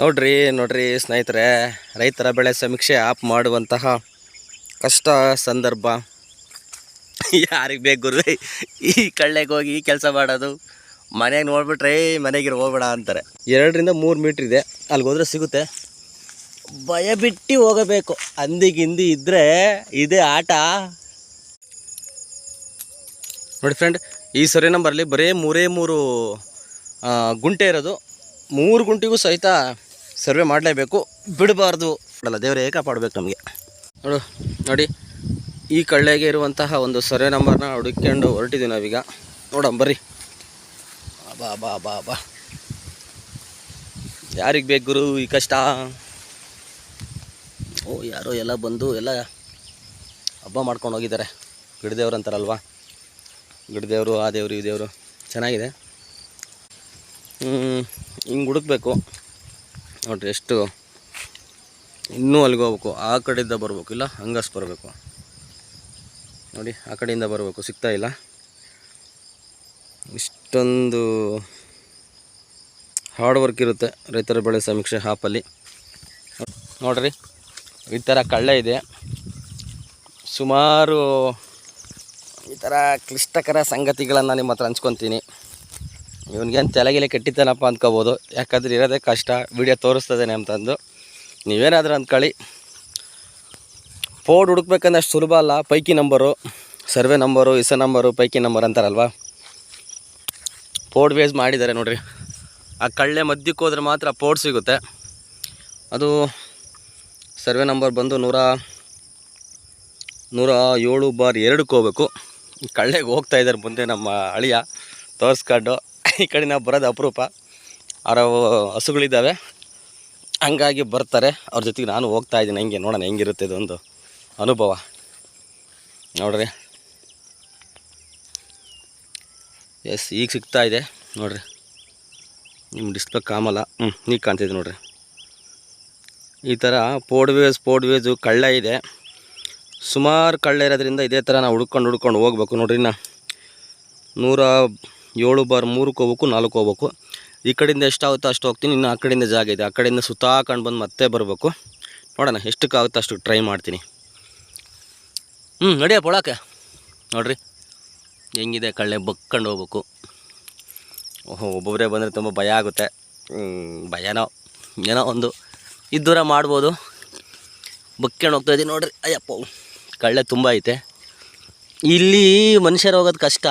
ನೋಡ್ರಿ ನೋಡ್ರಿ ಸ್ನೇಹಿತರೆ, ರೈತರ ಬೆಳೆ ಸಮೀಕ್ಷೆ ಆಪ್ ಮಾಡುವಂತಹ ಕಷ್ಟ ಸಂದರ್ಭ. ಯಾರಿಗೆ ಬೇಕು ಗುರು? ಈ ಕಳ್ಳೆಗೆ ಹೋಗಿ ಕೆಲಸ ಮಾಡೋದು, ಮನೆಗೆ ನೋಡ್ಬಿಟ್ರೆ ಮನೆಗೆ ಹೋಗ್ಬೇಡ ಅಂತಾರೆ. ಎರಡರಿಂದ ಮೂರು ಮೀಟ್ರ್ ಇದೆ ಅಲ್ಲಿಗೆ ಹೋದ್ರೆ ಸಿಗುತ್ತೆ. ಭಯ ಬಿಟ್ಟು ಹೋಗಬೇಕು. ಅಂದಿಗಿಂದಿ ಇದ್ದರೆ ಇದೇ ಆಟ. ನೋಡಿ ಫ್ರೆಂಡ್ ಈ ಸರಿ ನಂಬರಲ್ಲಿ ಬರೀ ಮೂರೇ ಮೂರು ಗುಂಟೆ ಇರೋದು. ಮೂರು ಗುಂಟಿಗೂ ಸಹಿತ ಸರ್ವೆ ಮಾಡಲೇಬೇಕು. ಬಿಡಬಾರ್ದು. ಅಲ್ಲ ದೇವರೇ ಕಾಪಾಡಬೇಕು ನಮಗೆ? ನೋಡು ನೋಡಿ ಈ ಕಳ್ಳೆಗೆ ಇರುವಂತಹ ಒಂದು ಸರ್ವೆ ನಂಬರ್ನ ಹುಡುಕೊಂಡು ಹೊರಟಿದ್ದೀವಿ ನಾವೀಗ. ನೋಡೋಣ ಬರ್ರಿ. ಬಾ ಬಾ ಬಾ ಬಾ. ಯಾರಿಗೆ ಬೇಕು ಗುರು ಈ ಕಷ್ಟ? ಓ ಯಾರೋ ಎಲ್ಲ ಬಂದು ಎಲ್ಲ ಹಬ್ಬ ಮಾಡ್ಕೊಂಡು ಹೋಗಿದ್ದಾರೆ. ಗಿಡದೇವ್ರು ಅಂತಾರಲ್ವಾ? ಗಿಡದೇವರು ಆ ದೇವರು ಈ ದೇವರು. ಚೆನ್ನಾಗಿದೆ. ಹಿಂಗೆ ಹುಡುಕ್ಬೇಕು. ನೋಡ್ರಿ ಎಷ್ಟು ಇನ್ನೂ ಅಲ್ಲಿಗೆ ಹೋಗ್ಬೇಕು. ಆ ಕಡೆಯಿಂದ ಬರಬೇಕು. ಇಲ್ಲ ಹಂಗಸ್ ಬರಬೇಕು. ನೋಡಿ, ಆ ಕಡೆಯಿಂದ ಬರಬೇಕು. ಸಿಗ್ತಾ ಇಲ್ಲ. ಇಷ್ಟೊಂದು ಹಾರ್ಡ್ ವರ್ಕ್ ಇರುತ್ತೆ ರೈತರ ಬೆಳೆ ಸಮೀಕ್ಷೆ ಹಾಪಲ್ಲಿ ನೋಡ್ರಿ, ಈ ಥರ ಕಳ್ಳೆ ಇದೆ. ಸುಮಾರು ಈ ಥರ ಕ್ಲಿಷ್ಟಕರ ಸಂಗತಿಗಳನ್ನು ನಿಮ್ಮ ಹತ್ರ ಹಂಚ್ಕೊತೀನಿ. ಇವನಿಗೇನು ತಲೆಗಿಲೆ ಕೆಟ್ಟಿದ್ದಾನಪ್ಪ ಅಂದ್ಕೋಬೋದು. ಯಾಕಂದ್ರೆ ಇರೋದೇ ಕಷ್ಟ. ವಿಡಿಯೋ ತೋರಿಸ್ತದೇನೆ ಅಂತಂದು ನೀವೇನಾದರೂ ಅಂದ್ಕೊಳ್ಳಿ. ಫೋಡ್ ಹುಡುಕ್ಬೇಕಂದ್ರೆ ಅಷ್ಟು ಸುಲಭ ಅಲ್ಲ. ಪೈಕಿ ನಂಬರು, ಸರ್ವೆ ನಂಬರು, ಇಸ ನಂಬರು, ಪೈಕಿ ನಂಬರ್ ಅಂತಾರಲ್ವ? ಫೋಡ್ ವೇಸ್ ಮಾಡಿದ್ದಾರೆ ನೋಡಿರಿ. ಆ ಕಳ್ಳೆ ಮಧ್ಯಕ್ಕೆ ಹೋದ್ರೆ ಮಾತ್ರ ಪೋರ್ಡ್ ಸಿಗುತ್ತೆ. ಅದು ಸರ್ವೆ ನಂಬರ್ ಬಂದು ನೂರ ನೂರ ಏಳು ಬಾರ್ ಎರಡಕ್ಕೆ ಹೋಗ್ಬೇಕು. ಕಳ್ಳೆಗೆ ಹೋಗ್ತಾ ಇದ್ದಾರೆ ಮುಂದೆ ನಮ್ಮ ಅಳಿಯ. ತೋರಿಸ್ಕೊಂಡು. ಈ ಕಡೆ ನಾವು ಬರೋದು ಅಪರೂಪ. ಅವರ ಹಸುಗಳಿದ್ದಾವೆ. ಹಂಗಾಗಿ ಬರ್ತಾರೆ. ಅವ್ರ ಜೊತೆಗೆ ನಾನು ಹೋಗ್ತಾ ಇದ್ದೀನಿ. ಹೆಂಗೆ ನೋಡೋಣ ಹೆಂಗಿರುತ್ತೆ ಇದೊಂದು ಅನುಭವ. ನೋಡ್ರಿ. ಎಸ್, ಈಗ ಸಿಗ್ತಾ ಇದೆ. ನೋಡ್ರಿ. ನಿಮ್ಮ ಡಿಸ್ಪ್ಲೇ ಕಾಮಲ್ಲ. ಹ್ಞೂ ಈಗ ಕಾಣ್ತಿದೆ ನೋಡ್ರಿ. ಈ ಥರ ಪೋಡ್ವೇಸ್ ಪೋಡ್ವೇಜು ಕಳ್ಳ ಇದೆ. ಸುಮಾರು ಕಳ್ಳ ಇರೋದ್ರಿಂದ ಇದೇ ಥರ ನಾವು ಹುಡ್ಕೊಂಡು ಹುಡ್ಕೊಂಡು ಹೋಗ್ಬೇಕು ನೋಡ್ರಿ ನಾ ನೂರ ಏಳು ಬಾರ್ ಮೂರಕ್ಕೆ ಹೋಗ್ಬೇಕು, ನಾಲ್ಕು ಹೋಗ್ಬೇಕು. ಈ ಕಡೆಯಿಂದ ಎಷ್ಟಾಗುತ್ತೋ ಅಷ್ಟು ಹೋಗ್ತೀನಿ, ಇನ್ನು ಆ ಕಡೆಯಿಂದ ಜಾಗ ಇದೆ. ಆ ಕಡೆಯಿಂದ ಸುತ್ತಾಕೊಂಡು ಬಂದು ಮತ್ತೆ ಬರಬೇಕು. ನೋಡೋಣ ಎಷ್ಟಕ್ಕಾಗುತ್ತೋ ಅಷ್ಟು ಟ್ರೈ ಮಾಡ್ತೀನಿ. ಹ್ಞೂ ನಡಿಯ ಒಳಕ್ಕೆ ನೋಡ್ರಿ, ಹೆಂಗಿದೆ ಕಳ್ಳೆ ಬಕ್ಕೊಂಡು ಹೋಗ್ಬೇಕು. ಓಹೋ ಒಬ್ಬೊಬ್ಬರೇ ಬಂದರೆ ತುಂಬ ಭಯ ಆಗುತ್ತೆ. ಭಯನೋ, ಏನೋ ಒಂದು. ಇದ್ದೂರ ಮಾಡ್ಬೋದು. ಬಕ್ಕೊಂಡು ಹೋಗ್ತಾ ಇದ್ದೀನಿ ನೋಡ್ರಿ. ಅಯ್ಯಪ್ಪ, ಕಳ್ಳೆ ತುಂಬ ಐತೆ. ಇಲ್ಲಿ ಮನುಷ್ಯರು ಹೋಗೋದು ಕಷ್ಟ.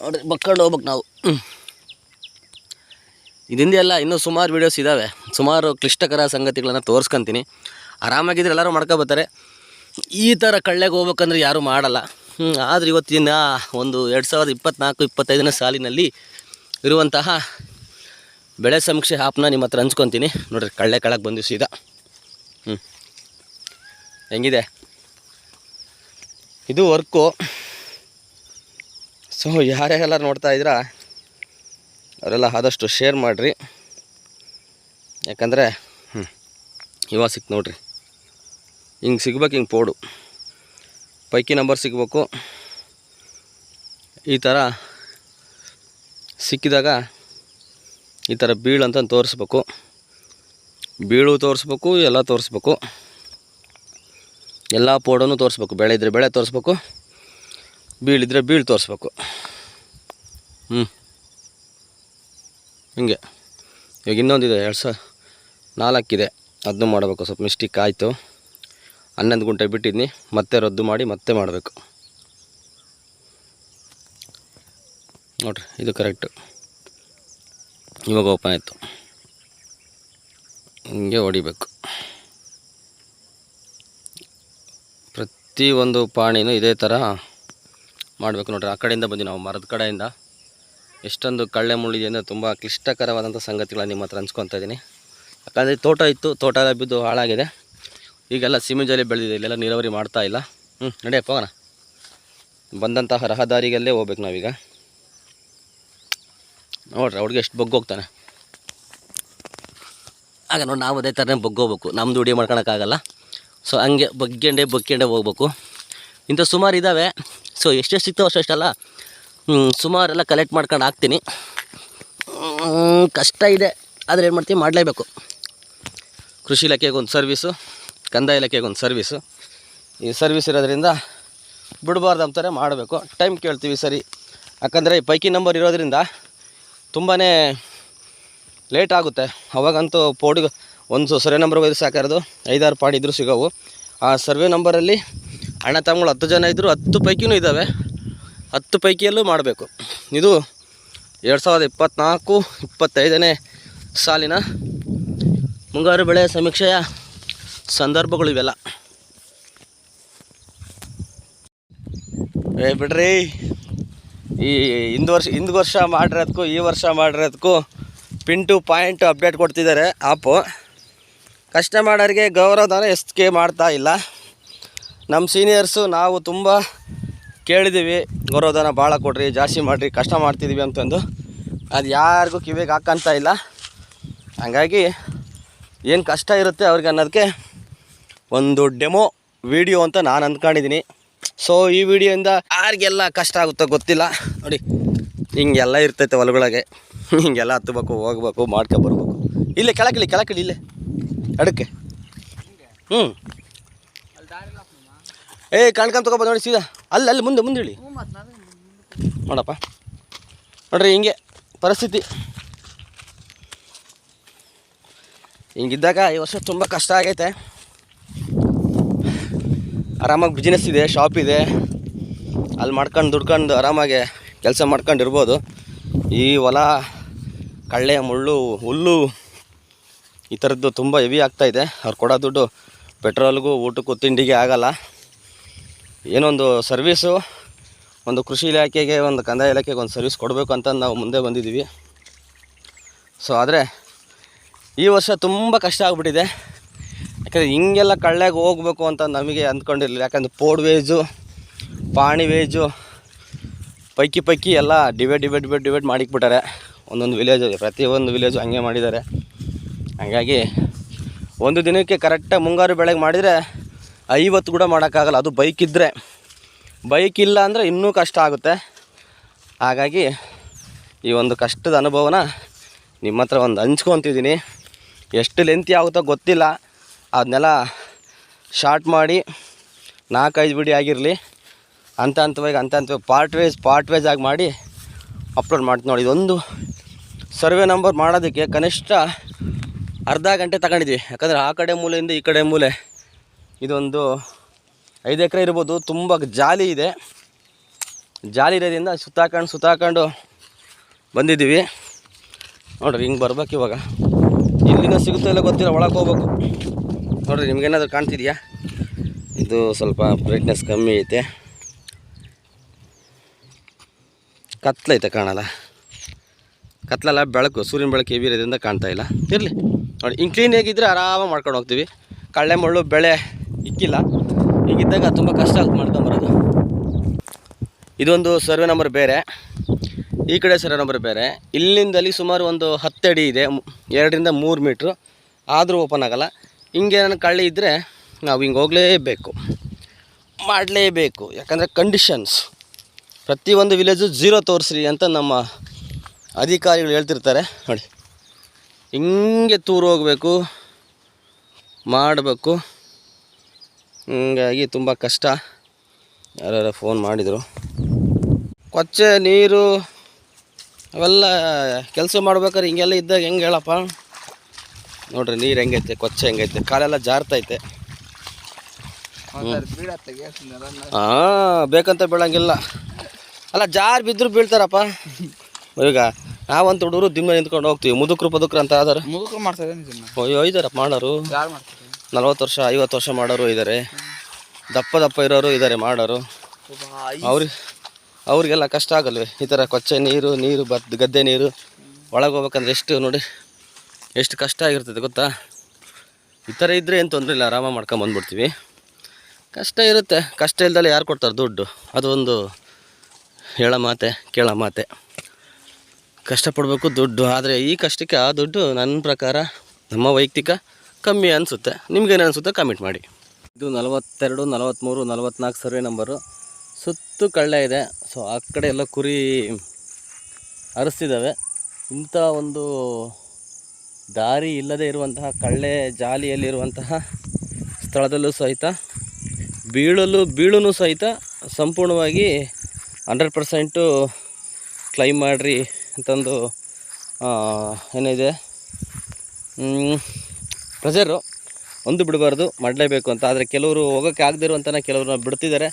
ನೋಡ್ರಿ ಬಕ್ಕೊಂಡು ಹೋಗ್ಬೇಕು ನಾವು. ಇದರಿಂದ ಎಲ್ಲ ಇನ್ನೂ ಸುಮಾರು ವೀಡಿಯೋಸ್ ಇದ್ದಾವೆ ಸುಮಾರು ಕ್ಲಿಷ್ಟಕರ ಸಂಗತಿಗಳನ್ನು ತೋರಿಸ್ಕೊಂತೀನಿ. ಆರಾಮಾಗಿದ್ರೆ ಎಲ್ಲರೂ ಮಾಡ್ಕೊಬರ್ತಾರೆ ಈ ಥರ ಕಳ್ಳೆಗೆ ಹೋಗ್ಬೇಕಂದ್ರೆ ಯಾರೂ ಮಾಡಲ್ಲ. ಆದರೆ ಇವತ್ತಿನ ಒಂದು ಎರಡು ಸಾವಿರದ ಇಪ್ಪತ್ತ್ನಾಲ್ಕು ಇಪ್ಪತ್ತೈದನೇ ಸಾಲಿನಲ್ಲಿ ಇರುವಂತಹ ಬೆಳೆ ಸಮೀಕ್ಷೆ ಆ್ಯಪ್ನ ನಿಮ್ಮ ಹತ್ರ ಹಂಚ್ಕೊತೀನಿ. ನೋಡಿರಿ, ಕಳ್ಳೆ ಕಳಕ್ಕೆ ಬಂದು ಸೀದಾ. ಹ್ಞೂ ಹೆಂಗಿದೆ? ಇದು ವರ್ಕು. ಸೊ ಯಾರ್ಯಾರೆಲ್ಲ ನೋಡ್ತಾ ಇದ್ದೀರಾ? ಅವರೆಲ್ಲ ಆದಷ್ಟು ಶೇರ್ ಮಾಡಿರಿ. ಯಾಕಂದರೆ ಹ್ಞೂ ಇವಾಗ ಸಿಕ್ತು ನೋಡ್ರಿ. ಹಿಂಗೆ ಸಿಗ್ಬೇಕು, ಹಿಂಗೆ ಪೋಡು. ಪೈಕಿ ನಂಬರ್ ಸಿಗಬೇಕು. ಈ ಥರ ಸಿಕ್ಕಿದಾಗ ಈ ಥರ ಬೀಳು ಅಂತ ತೋರಿಸ್ಬೇಕು. ಬೀಳು ತೋರಿಸ್ಬೇಕು, ಎಲ್ಲ ತೋರಿಸ್ಬೇಕು. ಎಲ್ಲ ಪೋಡೋನು ತೋರಿಸ್ಬೇಕು. ಬೆಳೆ ಇದ್ರೆ ಬೆಳೆ ತೋರಿಸ್ಬೇಕು. ಬೀಳಿದ್ರೆ ಬೀಳು ತೋರಿಸ್ಬೇಕು. ಹ್ಞೂ ಹಿಂಗೆ. ಇವಾಗ ಇನ್ನೊಂದಿದೆ, ಎರಡು ಸಾವಿರ ನಾಲ್ಕಿದೆ. ಅದನ್ನು ಮಾಡಬೇಕು, ಸ್ವಲ್ಪ ಮಿಸ್ಟೇಕ್ ಆಯಿತು. ಹನ್ನೊಂದು ಗುಂಟೆ ಬಿಟ್ಟಿದ್ನಿ, ಮತ್ತೆ ರದ್ದು ಮಾಡಿ ಮತ್ತೆ ಮಾಡಬೇಕು. ನೋಡ್ರಿ, ಇದು ಕರೆಕ್ಟು. ಇವಾಗ ಓಪನ್ ಆಯಿತು. ಹಿಂಗೆ ಹೊಡಿಬೇಕು. ಪ್ರತಿಯೊಂದು ಪಾಣಿನೂ ಇದೇ ಥರ ಮಾಡಬೇಕು ನೋಡ್ರಿ. ಆ ಕಡೆಯಿಂದ ಬಂದು ನಾವು, ಮರದ ಕಡೆಯಿಂದ. ಎಷ್ಟೊಂದು ಕಳ್ಳೆ ಮುಳ್ಳಿದೆ ಅಂದರೆ ತುಂಬ ಕ್ಲಿಷ್ಟಕರವಾದಂಥ ಸಂಗತಿಗಳನ್ನ ನಿಮ್ಮ ಹತ್ರ ಹಂಚ್ಕೊತಾ ಇದ್ದೀನಿ. ಯಾಕಂದರೆ ತೋಟ ಇತ್ತು, ತೋಟ ಎಲ್ಲ ಬಿದ್ದು ಹಾಳಾಗಿದೆ. ಈಗೆಲ್ಲ ಸಿಮೆಂಜಲ್ಲಿ ಬೆಳೆದಿದೆ, ಇಲ್ಲೆಲ್ಲ ನೀರಾವರಿ ಮಾಡ್ತಾ ಇಲ್ಲ. ಹ್ಞೂ ನಡೆಯಪ್ಪ ಹೋಗೋಣ. ಬಂದಂತಹ ರಹದಾರಿಗಲ್ಲೇ ಹೋಗ್ಬೇಕು ನಾವೀಗ. ನೋಡ್ರಿ, ಅವ್ರಿಗೆ ಎಷ್ಟು ಬಗ್ಗೋಗ್ತಾನೆ ಆಗ ನೋಡಿ, ನಾವು ಅದೇ ಥರನೇ ಬಗ್ಗೋಗ್ಬೇಕು ನಮ್ಮ ವಿಡಿಯೋ ಮಾಡ್ಕೊಳಕ್ಕಾಗಲ್ಲ. ಸೊ ಹಂಗೆ ಬಗ್ಗೆಂಡೆ ಬಗ್ಗೆಂಡೆ ಹೋಗ್ಬೇಕು. ಇಂಥ ಸುಮಾರು ಇದ್ದಾವೆ ಸೊ ಎಷ್ಟೆಷ್ಟು ಸಿಗ್ತಾವೆ ಅಷ್ಟೆಷ್ಟಲ್ಲ ಹ್ಮ್, ಸುಮಾರೆಲ್ಲ ಕಲೆಕ್ಟ್ ಮಾಡ್ಕೊಂಡು ಹಾಕ್ತೀನಿ. ಕಷ್ಟ ಇದೆ ಆದರೆ ಏನು ಮಾಡ್ತೀವಿ ಮಾಡಲೇಬೇಕು. ಕೃಷಿ ಇಲಾಖೆಗೆ ಒಂದು ಸರ್ವೀಸು ಕಂದಾಯ ಇಲಾಖೆಗೆ ಒಂದು ಸರ್ವೀಸು ಈ ಸರ್ವಿಸ್ ಇರೋದ್ರಿಂದ ಬಿಡಬಾರ್ದು ಅಂತಾರೆ ಮಾಡಬೇಕು. ಟೈಮ್ ಕೇಳ್ತೀವಿ ಸರಿ. ಯಾಕಂದರೆ ಈ ಪೈಕಿ ನಂಬರ್ ಇರೋದ್ರಿಂದ ತುಂಬಾ ಲೇಟ್ ಆಗುತ್ತೆ. ಅವಾಗಂತೂ ಪೋಡಿಗೆ ಒಂದು ಸರ್ವೆ ನಂಬರ್ ಒಯ್ದು ಸಾಕಾರದು ಐದಾರು ಪಾಡಿ ಇದ್ರೂ ಸಿಗೋವು. ಆ ಸರ್ವೆ ನಂಬರಲ್ಲಿ ಅಣ್ಣ ತಮ್ಮಗಳು ಹತ್ತು ಜನ ಇದ್ದರು ಹತ್ತು ಪೈಕಿನೂ ಇದ್ದಾವೆ. ಹತ್ತು ಪೈಕಿಯಲ್ಲೂ ಮಾಡಬೇಕು. ಇದು ಎರಡು ಸಾವಿರದ ಇಪ್ಪತ್ತ್ನಾಲ್ಕು ಇಪ್ಪತ್ತೈದನೇ ಸಾಲಿನ ಮುಂಗಾರು ಬೆಳೆ ಸಮೀಕ್ಷೆಯ ಸಂದರ್ಭಗಳು ಇವೆಲ್ಲ. ಏ ಬಿಡ್ರಿ, ಈ ಹಿಂದು ವರ್ಷ ಹಿಂದು ವರ್ಷ ಮಾಡಿರೋದಕ್ಕೂ ಈ ವರ್ಷ ಮಾಡಿರೋದಕ್ಕೂ ಪಿನ್ ಟು ಪಾಯಿಂಟ್ ಅಪ್ಡೇಟ್ ಕೊಡ್ತಿದ್ದಾರೆ ಆಪು. ಕಷ್ಟ ಮಾಡೋರಿಗೆ ಗೌರವಧನ ಎಷ್ಟಕ್ಕೆ ಮಾಡ್ತಾ ಇಲ್ಲ. ನಮ್ಮ ಸೀನಿಯರ್ಸು ನಾವು ತುಂಬ ಕೇಳಿದ್ದೀವಿ ಗೌರವಧನ ಭಾಳ ಕೊಡ್ರಿ, ಜಾಸ್ತಿ ಮಾಡಿರಿ, ಕಷ್ಟ ಮಾಡ್ತಿದ್ದೀವಿ ಅಂತಂದು. ಅದು ಯಾರಿಗೂ ಕಿವಿಗೆ ಹಾಕಂತ ಇಲ್ಲ. ಹಂಗಾಗಿ ಏನು ಕಷ್ಟ ಇರುತ್ತೆ ಅವ್ರಿಗೆ ಅನ್ನೋದಕ್ಕೆ ಒಂದು ಡೆಮೋ ವಿಡಿಯೋ ಅಂತ ನಾನು ಅಂದ್ಕೊಂಡಿದ್ದೀನಿ ಸೊ ಈ ವಿಡಿಯೋಯಿಂದ ಯಾರಿಗೆಲ್ಲ ಕಷ್ಟ ಆಗುತ್ತೋ ಗೊತ್ತಿಲ್ಲ. ನೋಡಿ, ಹಿಂಗೆಲ್ಲ ಇರ್ತೈತೆ ಹೊಲಗಳಾಗೆ. ಹಿಂಗೆಲ್ಲ ಹತ್ತಬೇಕು, ಹೋಗ್ಬೇಕು ಮಾಡ್ಕೊಬರ್ಬೇಕು ಇಲ್ಲೇ ಕೆಳಕಿಳಿ ಕೆಳಕಿಳಿ ಇಲ್ಲೇ. ಅಡಕ್ಕೆ ಹ್ಞೂ ಏ ಕಣ್ಕೊಂಡ್ ತಗೊಬೋದು ನೋಡಿ ಸೀದಾ. ಅಲ್ಲಿ ಅಲ್ಲಿ ಮುಂದೆ ಮುಂದೆ ಹೇಳಿ ನೋಡಪ್ಪ. ನೋಡ್ರಿ, ಹಿಂಗೆ ಪರಿಸ್ಥಿತಿ. ಹಿಂಗಿದ್ದಾಗ ಈ ವರ್ಷ ತುಂಬ ಕಷ್ಟ ಆಗೈತೆ. ಆರಾಮಾಗಿ ಬಿಸ್ನೆಸ್ ಇದೆ ಶಾಪ್ ಇದೆ. ಅಲ್ಲಿ ಮಾಡ್ಕೊಂಡು, ದುಡ್ಕೊಂಡು, ಆರಾಮಾಗಿ ಕೆಲಸ ಮಾಡ್ಕೊಂಡು ಇರ್ಬೋದು. ಈ ಹೊಲ, ಕಳ್ಳೆ, ಮುಳ್ಳು, ಹುಲ್ಲು, ಈ ಥರದ್ದು ತುಂಬ ಹೆವಿ ಆಗ್ತಾಯಿದೆ ಅವ್ರು ಕೊಡೋ ದುಡ್ಡು ಪೆಟ್ರೋಲ್ಗೂ ಊಟಕ್ಕೂ, ತಿಂಡಿಗೆ ಆಗಲ್ಲ. ಏನೊಂದು ಸರ್ವೀಸು ಒಂದು ಕೃಷಿ ಇಲಾಖೆಗೆ, ಒಂದು ಕಂದಾಯ ಇಲಾಖೆಗೆ ಒಂದು ಸರ್ವಿಸ್ ಕೊಡಬೇಕು ಅಂತ ನಾವು ಮುಂದೆ ಬಂದಿದ್ದೀವಿ. ಸೊ ಆದರೆ ಈ ವರ್ಷ ತುಂಬ ಕಷ್ಟ ಆಗಿಬಿಟ್ಟಿದೆ. ಯಾಕಂದರೆ ಹಿಂಗೆಲ್ಲ ಕಳ್ಳೆಗೆ ಹೋಗ್ಬೇಕು ಅಂತ ನಮಗೆ ಅಂದ್ಕೊಂಡಿರಲಿಲ್ಲ. ಯಾಕಂದ್ರೆ ಪೋಡ್ ವೇಜು ಪಾಣಿ ವೇಜು ಪೈಕಿ ಪೈಕಿ ಎಲ್ಲ ಡಿವೈಡ್ ಡಿವೈಡ್ ಡಿವೈಡ್ ಡಿವೈಡ್ ಮಾಡಿಕ್ಬಿಟ್ಟಾರೆ. ಒಂದೊಂದು ವಿಲೇಜ್ ಪ್ರತಿಯೊಂದು ವಿಲೇಜು ಹಂಗೆ ಮಾಡಿದ್ದಾರೆ. ಹಾಗಾಗಿ ಒಂದು ದಿನಕ್ಕೆ ಕರೆಕ್ಟಾಗಿ ಮುಂಗಾರು ಬೆಳೆಗೆ ಮಾಡಿದರೆ ಐವತ್ತು ಕೂಡ ಮಾಡೋಕ್ಕಾಗಲ್ಲ. ಅದು ಬೈಕ್ ಇದ್ದರೆ ಬೈಕ್ ಇಲ್ಲ ಅಂದರೆ ಇನ್ನೂ ಕಷ್ಟ ಆಗುತ್ತೆ. ಹಾಗಾಗಿ ಈ ಒಂದು ಕಷ್ಟದ ಅನುಭವನ ನಿಮ್ಮ ಹತ್ರ ಒಂದು ಹಂಚ್ಕೊತಿದ್ದೀನಿ. ಎಷ್ಟು ಲೆಂತಿ ಆಗುತ್ತೋ ಗೊತ್ತಿಲ್ಲ. ಅದನ್ನೆಲ್ಲ ಶಾರ್ಟ್ ಮಾಡಿ ನಾಲ್ಕೈದು ಬಿಡಿ ಆಗಿರಲಿ. ಅಂತ ಹಂತವಾಗಿ, ಹಂತ ಹಂತವಾಗಿ ಪಾರ್ಟ್ ವೈಸ್ ಪಾರ್ಟ್ ವೈಸ್ ಆಗಿ ಮಾಡಿ ಅಪ್ಲೋಡ್ ಮಾಡ್ತೀನಿ ನೋಡಿ. ಇದೊಂದು ಸರ್ವೆ ನಂಬರ್ ಮಾಡೋದಕ್ಕೆ ಕನಿಷ್ಠ ಅರ್ಧ ಗಂಟೆ ತಗೊಂಡಿದ್ವಿ. ಯಾಕಂದರೆ ಆ ಕಡೆ ಮೂಲೆಯಿಂದ ಈ ಕಡೆ ಮೂಲೆ. ಇದೊಂದು ಐದು ಎಕರೆ ಇರ್ಬೋದು. ತುಂಬ ಜಾಲಿ ಇದೆ. ಜಾಲಿ ಇರೋದ್ರಿಂದ ಸುತ್ತಾಕೊಂಡು ಸುತ್ತಾಕೊಂಡು ಬಂದಿದ್ದೀವಿ. ನೋಡ್ರಿ ಹಿಂಗೆ ಬರ್ಬೇಕು ಇವಾಗ. ಇಲ್ಲಿನ ಸಿಗುತ್ತೋ ಇಲ್ಲ ಗೊತ್ತಿಲ್ಲ, ಒಳಗೆ ಹೋಗ್ಬೇಕು. ನೋಡ್ರಿ ನಿಮ್ಗೇನಾದರೂ ಕಾಣ್ತಿದೆಯಾ? ಇದು ಸ್ವಲ್ಪ ಬ್ರೈಟ್ನೆಸ್ ಕಮ್ಮಿ ಐತೆ. ಕತ್ಲೈತೆ ಕಾಣಲ್ಲ. ಕತ್ಲಲ್ಲ ಬೆಳಕು, ಸೂರ್ಯನ ಬೆಳಕು ಹೆವಿರೋದ್ರಿಂದ ಕಾಣ್ತಾ ಇಲ್ಲ. ಇರಲಿ. ನೋಡಿ, ಹಿಂಗೆ ಕ್ಲೀನಾಗಿದ್ದರೆ ಆರಾಮಾಗಿ ಮಾಡ್ಕೊಂಡು ಹೋಗ್ತೀವಿ. ಕಳ್ಳೆ ಮುಳ್ಳು ಬೆಳೆ ಇಕ್ಕಿಲ್ಲ ಹೀಗಿದ್ದಾಗ ತುಂಬ ಕಷ್ಟ ಆಗುತ್ತೆ ಮಾಡ್ಕೊಂಬರೋದು ಇದೊಂದು ಸರ್ವೆ ನಂಬರ್ ಬೇರೆ. ಈ ಕಡೆ ಸರ್ವೆ ನಂಬರ್ ಬೇರೆ. ಇಲ್ಲಿಂದ ಅಲ್ಲಿ ಸುಮಾರು ಒಂದು ಹತ್ತು ಅಡಿ ಇದೆ. ಎರಡರಿಂದ ಮೂರು ಮೀಟ್ರು. ಆದರೂ ಓಪನ್ ಆಗೋಲ್ಲ. ಹಿಂಗೆ ನನ್ನ ಕಳ್ಳಿ ಇದ್ದರೆ ನಾವು ಹಿಂಗೆ ಹೋಗಲೇಬೇಕು. ಮಾಡಲೇಬೇಕು. ಯಾಕಂದರೆ ಕಂಡೀಷನ್ಸ್ ಪ್ರತಿಯೊಂದು ವಿಲೇಜು ಜೀರೋ ತೋರಿಸ್ರಿ ಅಂತ ನಮ್ಮ ಅಧಿಕಾರಿಗಳು ಹೇಳ್ತಿರ್ತಾರೆ. ನೋಡಿ. ಹಿಂಗೆ ತೂರು ಹೋಗಬೇಕು, ಮಾಡಬೇಕು. ಹಿಂಗಾಗಿ ತುಂಬ ಕಷ್ಟ. ಯಾರ್ಯಾರ ಫೋನ್ ಮಾಡಿದರು. ಕೊಚ್ಚೆ ನೀರು ಅವೆಲ್ಲ ಕೆಲಸ ಮಾಡ್ಬೇಕಾದ್ರೆ ಹಿಂಗೆಲ್ಲ ಇದ್ದಾಗ ಹೆಂಗೆ ಹೇಳಪ್ಪ? ನೋಡ್ರಿ ನೀರು ಹೆಂಗೈತೆ ಕೊಚ್ಚೆ ಹೆಂಗೈತೆ ಕಾಲೆಲ್ಲ ಜಾರ್ತೈತೆ. ಹಾಂ ಬೇಕಂತ ಬೀಳಂಗಿಲ್ಲ. ಅಲ್ಲ ಜಾರ್ ಬಿದ್ದರೂ ಬೀಳ್ತಾರಪ್ಪ. ಈಗ ನಾವಂತ ಹುಡುಗರು ದಿಮ್ಮ ನಿಂತ್ಕೊಂಡು ಹೋಗ್ತೀವಿ. ಮುದುಕ್ರು ಪದುಕ್ರು ಅಂತ ಆದಾರ ಮುದುಕರು ಮಾಡ್ತಾರೆ ಮಾಡೋರು. ಯಾರು ಮಾಡ್ತಾರೆ? ನಲ್ವತ್ತು ವರ್ಷ, ಐವತ್ತು ವರ್ಷ ಮಾಡೋರು ಇದ್ದಾರೆ ದಪ್ಪ ದಪ್ಪ ಇರೋರು ಇದ್ದಾರೆ ಮಾಡೋರು. ಅವ್ರಿಗೆ ಅವ್ರಿಗೆಲ್ಲ ಕಷ್ಟ ಆಗಲ್ವೇ? ಈ ಥರ ಕೊಚ್ಚೆ ನೀರು ನೀರು ಬತ್, ಗದ್ದೆ ನೀರು ಒಳಗೆ ಹೋಗ್ಬೇಕಂದ್ರೆ ಎಷ್ಟು ನೋಡಿ, ಎಷ್ಟು ಕಷ್ಟ ಆಗಿರ್ತದೆ ಗೊತ್ತಾ? ಈ ಥರ ಇದ್ದರೆ ಏನು ತೊಂದರೆ ಇಲ್ಲ ಆರಾಮ ಮಾಡ್ಕೊಂಡು ಬಂದ್ಬಿಡ್ತೀವಿ. ಕಷ್ಟ ಇರುತ್ತೆ. ಕಷ್ಟ ಇಲ್ದಲೆ ಯಾರು ಕೊಡ್ತಾರೆ ದುಡ್ಡು? ಅದು ಒಂದು ಹೇಳೋ ಮಾತೆ, ಕೇಳೋ ಮಾತೆ. ಕಷ್ಟಪಡಬೇಕು ದುಡ್ಡು. ಆದರೆ ಈ ಕಷ್ಟಕ್ಕೆ ಆ ದುಡ್ಡು ನನ್ನ ಪ್ರಕಾರ ನಮ್ಮ ವೈಯಕ್ತಿಕ ಕಮ್ಮಿ ಅನಿಸುತ್ತೆ. ನಿಮ್ಗೇನು ಅನಿಸುತ್ತೆ? ಕಮೆಂಟ್ ಮಾಡಿ. ಇದು ನಲವತ್ತೆರಡು ನಲವತ್ತ್ಮೂರು ನಲವತ್ತ್ನಾಲ್ಕು ಸರ್ವೆ ನಂಬರು ಸುತ್ತು ಕಳ್ಳೆ ಇದೆ. ಸೊ ಆ ಕಡೆ ಎಲ್ಲ ಕುರಿ ಹರಿಸ್ತಿದ್ದಾವೆ ಇಂಥ ಒಂದು ದಾರಿ ಇಲ್ಲದೆ ಇರುವಂತಹ, ಕಳ್ಳೆ ಜಾಲಿಯಲ್ಲಿರುವಂತಹ ಸ್ಥಳದಲ್ಲೂ ಸಹಿತ, ಬೀಳಲು ಬೀಳೂ ಸಹಿತ ಸಂಪೂರ್ಣವಾಗಿ ಹಂಡ್ರೆಡ್ ಪರ್ಸೆಂಟು ಕ್ಲೈಮ್ ಮಾಡಿರಿ ಅಂತಂದು ಏನಿದೆ? ಪ್ರೆಷರು ಒಂದು ಬಿಡಬಾರ್ದು, ಮಾಡಲೇಬೇಕು ಅಂತ. ಆದರೆ ಕೆಲವರು ಹೋಗೋಕ್ಕೆ ಆಗದೇ ಇರುವಂತನ ಕೆಲವ್ರನ್ನ ಬಿಡ್ತಿದ್ದಾರೆ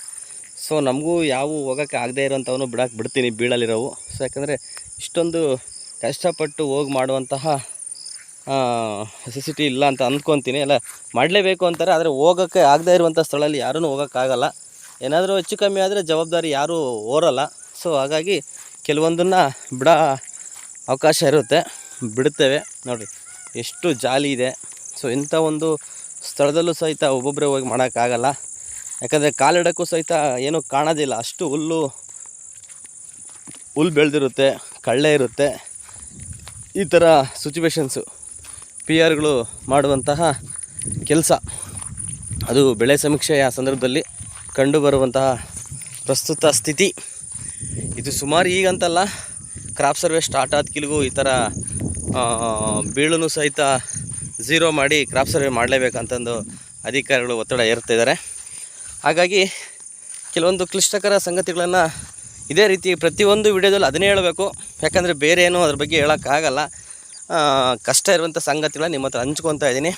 ಸೊ ನಮಗೂ ಯಾವ ಹೋಗೋಕ್ಕೆ ಆಗದೇ ಇರೋಂಥವನು ಬಿಡೋಕೆ ಬಿಡ್ತೀನಿ, ಬೀಳಲಿರೋವು. ಸೊ ಯಾಕಂದರೆ ಇಷ್ಟೊಂದು ಕಷ್ಟಪಟ್ಟು ಹೋಗಿ ಮಾಡುವಂತಹ ನೆಸೆಸಿಟಿ ಇಲ್ಲ ಅಂತ ಅಂದ್ಕೊತೀನಿ. ಅಲ್ಲ, ಮಾಡಲೇಬೇಕು ಅಂತಾರೆ, ಆದರೆ ಹೋಗೋಕ್ಕೆ ಆಗದೇ ಇರುವಂಥ ಸ್ಥಳದಲ್ಲಿ ಯಾರೂ ಹೋಗೋಕ್ಕಾಗಲ್ಲ ಏನಾದರೂ ಹೆಚ್ಚು ಕಮ್ಮಿ ಆದರೆ ಜವಾಬ್ದಾರಿ ಯಾರೂ ಓರಲ್ಲ. ಸೊ ಹಾಗಾಗಿ ಕೆಲವೊಂದನ್ನು ಬಿಡೋ ಅವಕಾಶ ಇರುತ್ತೆ. ಬಿಡ್ತೇವೆ. ನೋಡಿರಿ, ಎಷ್ಟು ಜಾಲಿ ಇದೆ. ಸೊ ಇಂಥ ಒಂದು ಸ್ಥಳದಲ್ಲೂ ಸಹಿತ ಒಬ್ಬೊಬ್ಬರೇ ಹೋಗಿ ಮಾಡೋಕ್ಕಾಗಲ್ಲ. ಯಾಕಂದರೆ ಕಾಲಿಡೋಕ್ಕೂ ಸಹಿತ ಏನೂ ಕಾಣೋದಿಲ್ಲ. ಅಷ್ಟು ಹುಲ್ಲು ಹುಲ್ಲು ಬೆಳೆದಿರುತ್ತೆ, ಕಳ್ಳೆ ಇರುತ್ತೆ. ಈ ಥರ ಸಿಚುವೇಶನ್ಸು ಪಿ ಆರ್ಗಳು ಮಾಡುವಂತಹ ಕೆಲಸ. ಅದು ಬೆಳೆ ಸಮೀಕ್ಷೆಯ ಸಂದರ್ಭದಲ್ಲಿ ಕಂಡುಬರುವಂತಹ ಪ್ರಸ್ತುತ ಸ್ಥಿತಿ. ಇದು ಸುಮಾರು ಈಗಂತಲ್ಲ ಕ್ರಾಪ್ ಸರ್ವೆ ಸ್ಟಾರ್ಟ್ ಆದ ಕಿಲ್ಗೂ ಈ ಥರ ಬೀಳನು ಸಹಿತ ಝೀರೋ ಮಾಡಿ ಕ್ರಾಪ್ ಸರ್ವೆ ಮಾಡಲೇಬೇಕಂತಂದು ಅಧಿಕಾರಿಗಳು ಒತ್ತಡ ಹೇರ್ತಿದ್ದಾರೆ ಹಾಗಾಗಿ ಕೆಲವೊಂದು ಕ್ಲಿಷ್ಟಕರ ಸಂಗತಿಗಳನ್ನು ಇದೇ ರೀತಿ ಪ್ರತಿಯೊಂದು ವಿಡಿಯೋದಲ್ಲಿ ಅದನ್ನೇ ಹೇಳಬೇಕು. ಯಾಕಂದರೆ ಬೇರೆ ಏನೂ ಅದ್ರ ಬಗ್ಗೆ ಹೇಳೋಕ್ಕಾಗಲ್ಲ. ಕಷ್ಟ ಇರುವಂಥ ಸಂಗತಿಗಳನ್ನ ನಿಮ್ಮ ಹತ್ರ ಹಂಚ್ಕೊತಾ ಇದ್ದೀನಿ.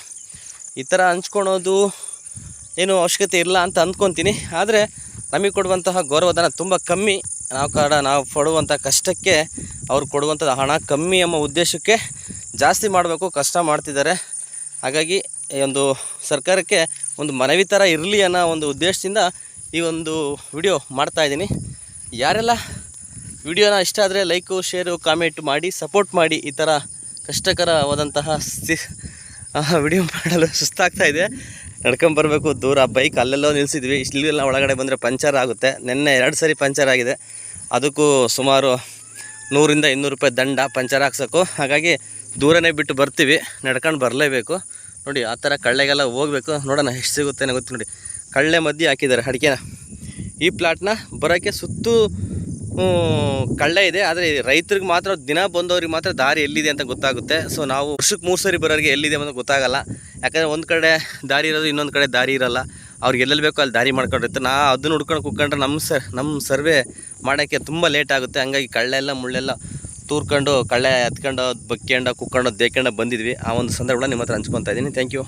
ಈ ಥರ ಹಂಚ್ಕೊಳೋದು ಏನು ಅವಶ್ಯಕತೆ ಇಲ್ಲ ಅಂತ ಅಂದ್ಕೊತೀನಿ. ಆದರೆ ನಮಗೆ ಕೊಡುವಂತಹ ಗೌರವಧನ ತುಂಬ ಕಮ್ಮಿ. ನಾವು ಕಾರಣ ನಾವು ಪಡುವಂಥ ಕಷ್ಟಕ್ಕೆ ಅವ್ರು ಕೊಡುವಂಥದ್ದು ಹಣ ಕಮ್ಮಿ ಎಂಬ ಉದ್ದೇಶಕ್ಕೆ ಜಾಸ್ತಿ ಮಾಡಬೇಕು, ಕಷ್ಟ ಮಾಡ್ತಿದ್ದಾರೆ. ಹಾಗಾಗಿ ಈ ಒಂದು ಸರ್ಕಾರಕ್ಕೆ ಒಂದು ಮನವಿ ಥರ ಇರಲಿ ಅನ್ನೋ ಒಂದು ಉದ್ದೇಶದಿಂದ ಈ ಒಂದು ವಿಡಿಯೋ ಮಾಡ್ತಾಯಿದ್ದೀನಿ ಯಾರೆಲ್ಲ ವಿಡಿಯೋನ ಇಷ್ಟ ಆದರೆ ಲೈಕು, ಶೇರು, ಕಾಮೆಂಟ್ ಮಾಡಿ, ಸಪೋರ್ಟ್ ಮಾಡಿ ಈ ಥರ ಕಷ್ಟಕರವಾದಂತಹ ಸ್ಥಿ ವಿಡಿಯೋ ಮಾಡಲು ಸುಸ್ತಾಗ್ತಾ ಇದೆ. ನಡ್ಕೊಂಬರ್ಬೇಕು ದೂರ, ಬೈಕ್ ಅಲ್ಲೆಲ್ಲೋ ನಿಲ್ಲಿಸಿದ್ವಿ ಇಲ್ಲೆಲ್ಲ ಒಳಗಡೆ ಬಂದರೆ ಪಂಚರ್ ಆಗುತ್ತೆ. ನಿನ್ನೆ ಎರಡು ಸರಿ ಪಂಚರ್ ಆಗಿದೆ. ಅದಕ್ಕೂ ಸುಮಾರು ನೂರಿಂದ ಇನ್ನೂರು ರೂಪಾಯಿ ದಂಡ ಪಂಚರ್ ಹಾಕ್ಸೋಕು. ಹಾಗಾಗಿ ದೂರನೇ ಬಿಟ್ಟು ಬರ್ತೀವಿ, ನಡ್ಕೊಂಡು ಬರಲೇಬೇಕು. ನೋಡಿ, ಆ ಥರ ಕಳ್ಳೆಗೆಲ್ಲ ಹೋಗ್ಬೇಕು. ನೋಡೋಣ ಎಷ್ಟು ಸಿಗುತ್ತೆ ಗೊತ್ತು ನೋಡಿ. ಕಳ್ಳೆ ಮಧ್ಯೆ ಹಾಕಿದ್ದಾರೆ ಅಡಿಕೆನ. ಈ ಪ್ಲಾಟ್ನ ಬರೋಕ್ಕೆ ಸುತ್ತು ಕಳ್ಳೆ ಇದೆ. ಆದರೆ ರೈತರಿಗೆ ಮಾತ್ರ, ದಿನ ಬಂದವ್ರಿಗೆ ಮಾತ್ರ ದಾರಿ ಎಲ್ಲಿದೆ ಅಂತ ಗೊತ್ತಾಗುತ್ತೆ. ಸೊ ನಾವು ವರ್ಷಕ್ಕೆ ಮೂರು ಸರಿ ಬರೋರಿಗೆ ಎಲ್ಲಿದೆ ಅಂತ ಗೊತ್ತಾಗಲ್ಲ. ಯಾಕಂದರೆ ಒಂದು ಕಡೆ ದಾರಿ ಇರೋದು, ಇನ್ನೊಂದು ಕಡೆ ದಾರಿ ಇರಲ್ಲ. ಅವ್ರಿಗೆ ಎಲ್ಲೆಲ್ಲಿ ಬೇಕೋ ಅಲ್ಲಿ ದಾರಿ ಮಾಡ್ಕೊಂಡಿರುತ್ತೆ ನಾ ಅದನ್ನ ಹುಡ್ಕೊಂಡು ಕುತ್ಕೊಂಡ್ರೆ ನಮ್ಮ ಸರ್ ನಮ್ಮ ಸರ್ವೆ ಮಾಡೋಕ್ಕೆ ತುಂಬ ಲೇಟ್ ಆಗುತ್ತೆ. ಹಂಗಾಗಿ ಕಳ್ಳೆಲ್ಲ, ಮುಳ್ಳೆಲ್ಲ ತೂರ್ಕೊಂಡು ಕಳ್ಳೆ ಹತ್ಕೊಂಡು ಬಕ್ಕೊಂಡು ಕುಕ್ಕೊಂಡು ದೇಕೊಂಡು ಬಂದಿದ್ವಿ. ಆ ಒಂದು ಸಂದರ್ಭ ನಿಮ್ಮ ಹತ್ರ ಹಂಚ್ಕೊತಾ ಇದ್ದೀನಿ. Thank you